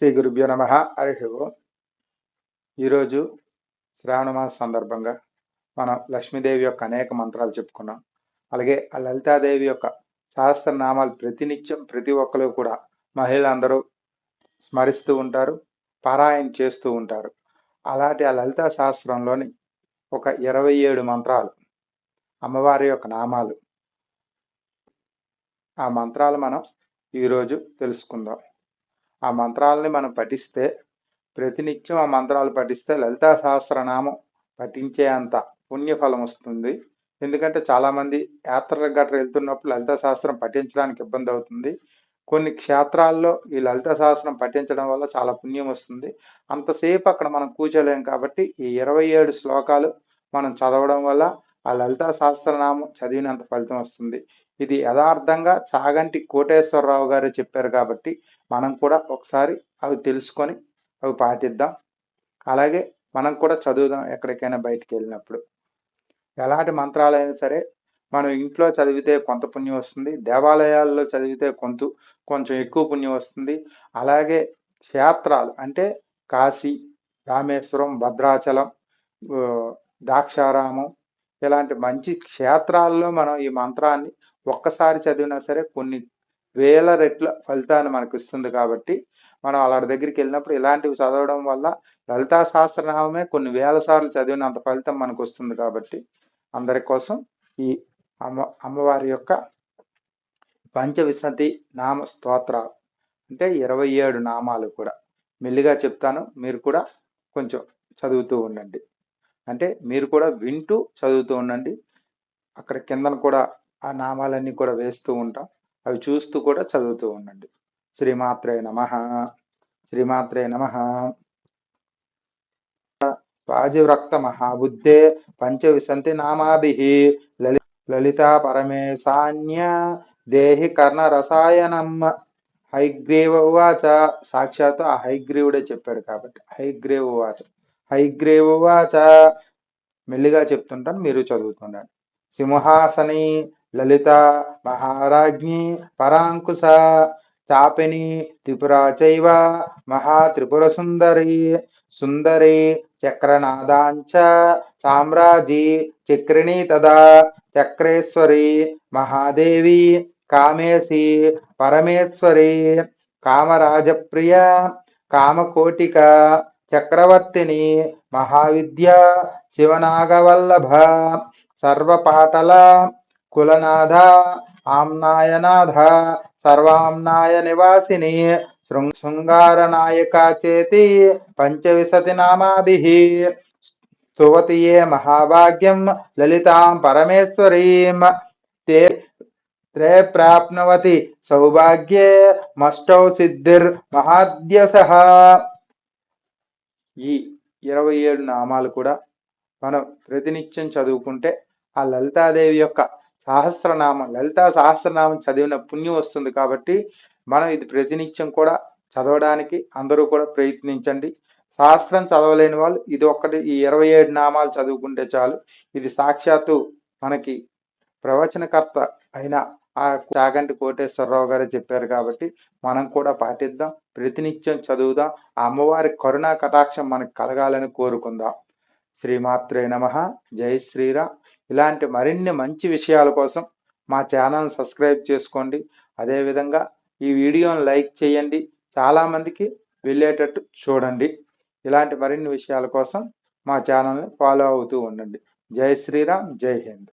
శ్రీ గురుభ్యో నమ. హరి ఓం. ఈరోజు శ్రావణ మాస సందర్భంగా మనం లక్ష్మీదేవి యొక్క అనేక మంత్రాలు చెప్పుకున్నాం. అలాగే ఆ లలితాదేవి యొక్క సహస్రనామాలు ప్రతినిత్యం ప్రతి ఒక్కరు కూడా మహిళలందరూ స్మరిస్తూ ఉంటారు పారాయణ చేస్తూ ఉంటారు. అలాంటి ఆ లలితా శాస్త్రంలోని ఒక ఇరవై ఏడు మంత్రాలు అమ్మవారి యొక్క నామాలు. ఆ మంత్రాలు మనం ఈరోజు తెలుసుకుందాం. ఆ మంత్రాలని మనం పఠిస్తే ప్రతినిత్యం ఆ మంత్రాలు పఠిస్తే లలితా సహస్రనామం పఠించే అంత పుణ్యఫలం వస్తుంది. ఎందుకంటే చాలామంది యాత్రలకు గట్రా వెళ్తున్నప్పుడు లలిత శాస్త్రం పఠించడానికి ఇబ్బంది అవుతుంది. కొన్ని క్షేత్రాల్లో ఈ లలిత శాస్త్రం పఠించడం వల్ల చాలా పుణ్యం వస్తుంది. అంతసేపు అక్కడ మనం కూర్చోలేం కాబట్టి ఈ ఇరవై ఏడు శ్లోకాలు మనం చదవడం వల్ల ఆ లలిత సహస్రనామం చదివినంత ఫలితం వస్తుంది. ఇది యథార్థంగా చాగంటి కోటేశ్వరరావు గారు చెప్పారు కాబట్టి మనం కూడా ఒకసారి అవి తెలుసుకొని అవి పాటిద్దాం. అలాగే మనం కూడా చదువుదాం ఎక్కడికైనా బయటికి వెళ్ళినప్పుడు. ఎలాంటి మంత్రాలైనా సరే మనం ఇంట్లో చదివితే కొంత పుణ్యం వస్తుంది. దేవాలయాల్లో చదివితే కొంత కొంచెం ఎక్కువ పుణ్యం వస్తుంది. అలాగే క్షేత్రాలు అంటే కాశీ రామేశ్వరం భద్రాచలం దాక్షారామం ఇలాంటి మంచి క్షేత్రాల్లో మనం ఈ మంత్రాన్ని ఒక్కసారి చదివినా సరే కొన్ని వేల రెట్ల ఫలితాన్ని మనకు ఇస్తుంది కాబట్టి మనం అలాంటి దగ్గరికి వెళ్ళినప్పుడు ఇలాంటివి చదవడం వల్ల లలితా సహస్రనామే కొన్ని వేల సార్లు చదివినంత ఫలితం మనకు వస్తుంది కాబట్టి అందరి కోసం ఈ అమ్మ అమ్మవారి యొక్క పంచవిశతి నామ స్తోత్రాలు. అంటే ఇరవై ఏడు నామాలు కూడా. మెల్లిగా చెప్తాను. మీరు కూడా కొంచెం చదువుతూ ఉండండి. అంటే మీరు కూడా వింటూ చదువుతూ ఉండండి. అక్కడ కిందన కూడా ఆ నామాలన్నీ కూడా వేస్తూ ఉంటాం. అవి చూస్తూ కూడా చదువుతూ ఉండండి. శ్రీమాత్రే నమ. శ్రీమాత్రే నమ. వాజివ్రక్త మహాబుద్ధే పంచవిశంతి నామాభి. లలి లలితా పరమేశాన్య దేహి కర్ణ రసాయనం హైగ్రీవ వాచ సాక్షాత్ ఆ హైగ్రీవుడే చెప్పాడు కాబట్టి హైగ్రీవ వాచ హైగ్రీవువాచ మెల్లిగా చెప్తుంటాను మీరు చదువుతుండండి. సింహాసని లలిత మహారాజ్ఞి పరాంకుశ చాపిని త్రిపురా చైవ మహాత్రిపుర సుందరి సుందరి చక్రనాదాంచ సామ్రాజీ చక్రిణీ తదా చక్రేశ్వరి మహాదేవి కామేశి పరమేశ్వరి కామరాజప్రియ కామకోటిక చక్రవర్తిని మహావిద్య శివనాగవల్లభ సర్వపాటల కులనాథ ఆమ్నాయనాథ సర్వాంనాయ నివాసిని శృంగార శృంగారనాయక చేతి పంచవిశతి నామాభి. స్తువతియే మహాభాగ్యం లలితాం పరమేశ్వరీం. తే త్రే ప్రాప్నవతి సౌభాగ్యే మష్టౌ సిద్ధిర్ మహాద్యస ఈ ఇరవై ఏడు నామాలు కూడా మనం ప్రతినిత్యం చదువుకుంటే ఆ లలితాదేవి యొక్క సహస్రనామం లలితా సహస్రనామం చదివిన పుణ్యం వస్తుంది కాబట్టి మనం ఇది ప్రతినిత్యం కూడా చదవడానికి అందరూ కూడా ప్రయత్నించండి. శాస్త్రం చదవలేని వాళ్ళు ఇది ఒక్కటి ఈ ఇరవై ఏడు నామాలు చదువుకుంటే చాలు. ఇది సాక్షాత్తు మనకి ప్రవచనకర్త అయిన ఆ చాగంటి కోటేశ్వరరావు గారు చెప్పారు కాబట్టి మనం కూడా పాటిద్దాం ప్రతినిత్యం చదువుదాం ఆ అమ్మవారి కరుణా కటాక్షం మనకు కలగాలని కోరుకుందాం. శ్రీమాత్రే నమ జై శ్రీరామ్. ఇలాంటి మరిన్ని మంచి విషయాల కోసం మా ఛానల్ సబ్స్క్రైబ్ చేసుకోండి. అదేవిధంగా ఈ వీడియోని లైక్ చేయండి. చాలామందికి వెళ్ళేటట్టు చూడండి. ఇలాంటి మరిన్ని విషయాల కోసం మా ఛానల్ని ఫాలో అవుతూ ఉండండి. జై శ్రీరామ్ జై హింద్.